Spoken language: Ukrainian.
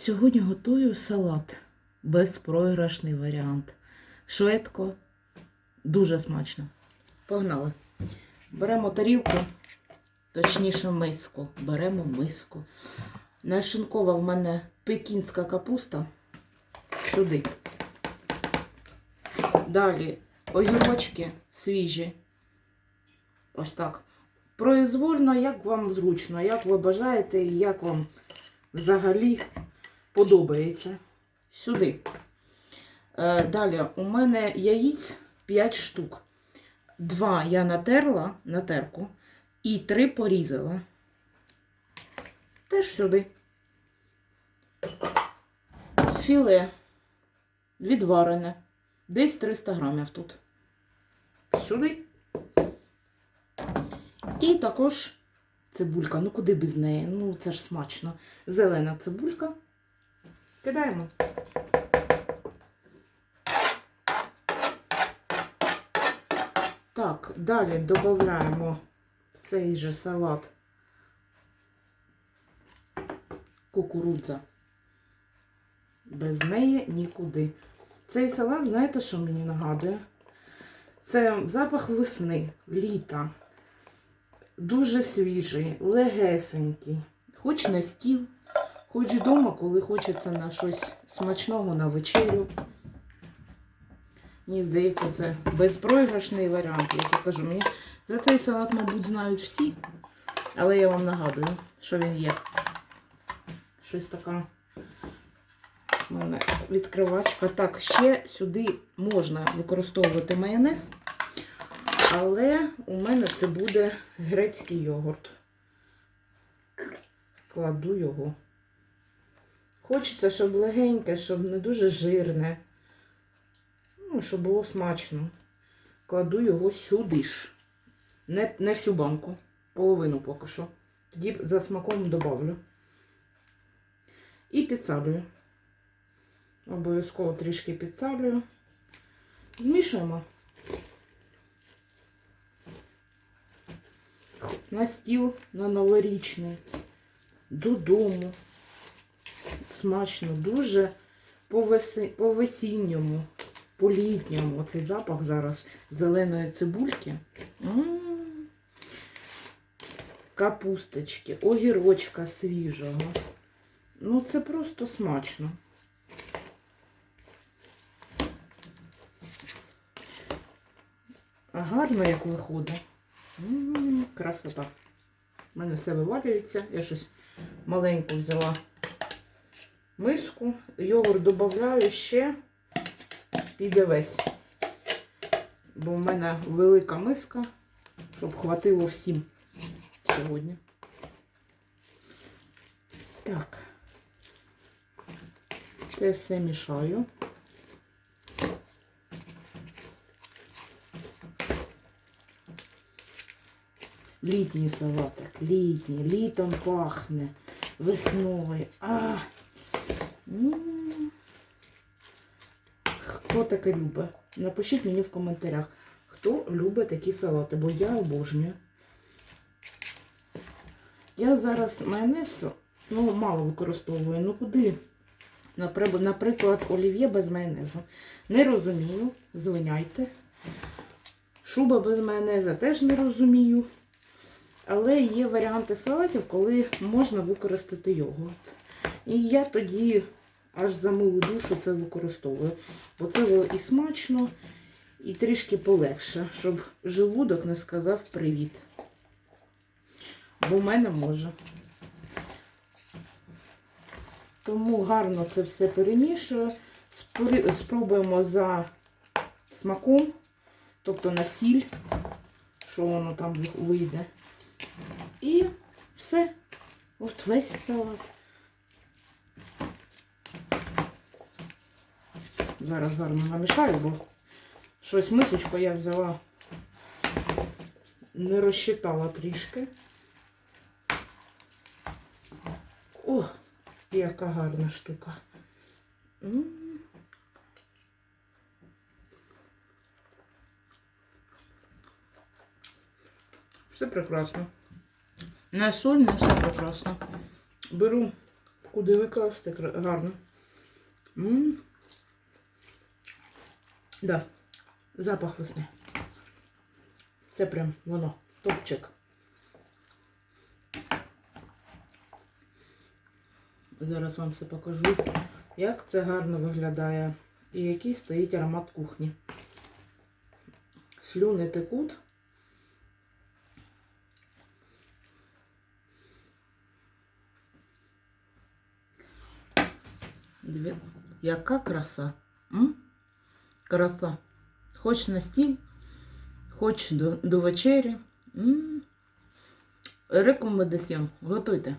Сьогодні готую салат. Безпроіграшний варіант. Швидко, дуже смачно. Погнали. Беремо тарілку, точніше миску. Беремо миску. Нашинкова в мене пекінська капуста. Сюди. Далі огірочки свіжі. Ось так. Произвольно, як вам зручно, як ви бажаєте і як вам взагалі подобається. Сюди. Е, далі у мене яїць 5 штук. Два я натерла на терку і три порізала. Теж сюди. Філе відварене. Десь 300 грамів тут. Сюди. І також цибулька. Ну куди без неї? Ну це ж смачно. Зелена цибулька. Кидаємо. Так, далі додаємо в цей же салат кукурудза. Без неї нікуди. Цей салат, знаєте, що мені нагадує? Це запах весни, літа. Дуже свіжий, легесенький. Хоч на стіл, хоч вдома, коли хочеться на щось смачного на вечерю. Мені здається, це безпроіграшний варіант, як я кажу. Мені за цей салат, мабуть, знають всі. Але я вам нагадую, що він є. Щось така у мене відкривачка. Так, ще сюди можна використовувати майонез. Але у мене це буде грецький йогурт. Кладу його. Хочеться, щоб легеньке, щоб не дуже жирне. Ну, щоб було смачно. Кладу його сюди ж. Не, не всю банку. Половину поки що. Тоді за смаком добавлю. І підсалюю. Обов'язково трішки підсалюю. Змішуємо. на стіл на новорічний, додому. Смачно, дуже по весінньому, по літньому. Оцей запах зараз зеленої цибульки. М -м -м. Капусточки, огірочка свіжого. Ну, це просто смачно. А гарно як виходить. М -м, красота. У мене все вивалюється. Я щось маленьку взяла миску. Йогурт додаю ще піде весь. Бо в мене велика миска, щоб хватило всім сьогодні. Так, це все мішаю. Літній салатик, літній, літом пахне, весною. А! Хто таке любить? Напишіть мені в коментарях, хто любить такі салати, бо я обожнюю. Я зараз майонез ну, мало використовую. Ну куди? Наприклад, олів'є без майонезу. Не розумію, звиняйте. Шуба без майонеза теж не розумію. Але є варіанти салатів, коли можна використати йогурт. І я тоді аж за милу душу це використовую. Бо це і смачно, і трішки полегше, щоб желудок не сказав привіт. Бо в мене може. Тому гарно це все перемішую. Спробуємо за смаком, тобто на сіль, що воно там вийде. І все. От весь салат. Зараз гарно намішаю, бо щось мисочку я взяла, не розчитала трішки. О, яка гарна штука. М -м -м. Все прекрасно. На соль, на все прекрасно. Беру Куди викласти гарно. м Да, запах весни. Це прям воно. Топчик. Зараз вам все покажу, як це гарно виглядає і який стоїть аромат кухні. Слюни текуть. Дві... Яка краса? М? Краса. Хоч на стіль, хоч до, до вечері. Рекомендаціям. Готуйте.